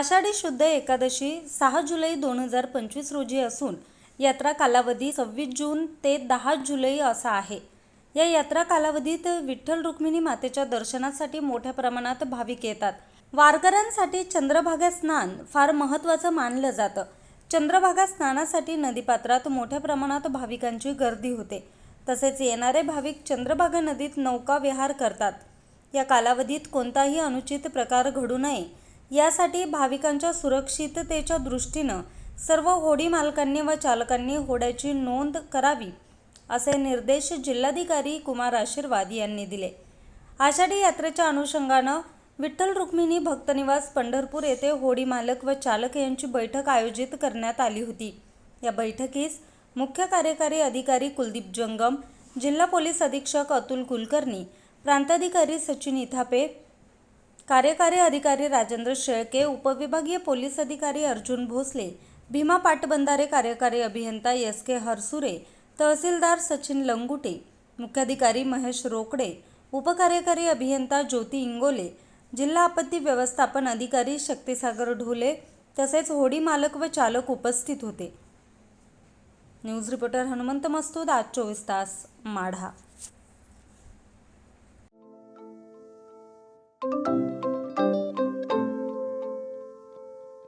आषाढी शुद्ध एकादशी सहा जुलै दोन हजार पंचवीस रोजी असून यात्रा कालावधी सव्वीस जून ते दहा जुलै असा आहे. या यात्रा कालावधीत विठ्ठल रुक्मिणी मातेच्या दर्शनासाठी मोठ्या प्रमाणात भाविक येतात. वारकऱ्यांसाठी चंद्रभागा स्नान फार महत्त्वाचं मानलं जातं. चंद्रभागा स्नानासाठी नदीपात्रात मोठ्या प्रमाणात भाविकांची गर्दी होते. तसेच येणारे भाविक चंद्रभागा नदीत नौका विहार करतात. या कालावधीत कोणताही अनुचित प्रकार घडू नये यासाठी भाविकांच्या सुरक्षिततेच्या दृष्टीनं सर्व होडी मालकांनी व चालकांनी होड्याची नोंद करावी असे निर्देश जिल्हाधिकारी कुमार आशीर्वाद यांनी दिले. आषाढी यात्रेच्या अनुषंगानं विठ्ठल रुक्मिणी भक्तनिवास पंढरपूर येथे होडी मालक व चालक यांची बैठक आयोजित करण्यात आली होती. या बैठकीस मुख्य कार्यकारी अधिकारी कुलदीप जंगम जिल्हा पोलीस अधीक्षक अतुल कुलकर्णी प्रांताधिकारी सचिन इथापे कार्यकारी अधिकारी राजेंद्र शेळके उपविभागीय पोलीस अधिकारी अर्जुन भोसले भीमा पाटबंधारे कार्यकारी अभियंता एस के हरसुरे तहसीलदार सचिन लंगुटे मुख्याधिकारी महेश रोकडे उपकार्यकारी अभियंता ज्योती इंगोले जिल्हा आपत्ती व्यवस्थापन अधिकारी शक्तिसागर ढोले तसेच होडी मालक व चालक उपस्थित होते. न्यूज रिपोर्टर हनुमंत मस्तूद आज चोवीस तास माढा.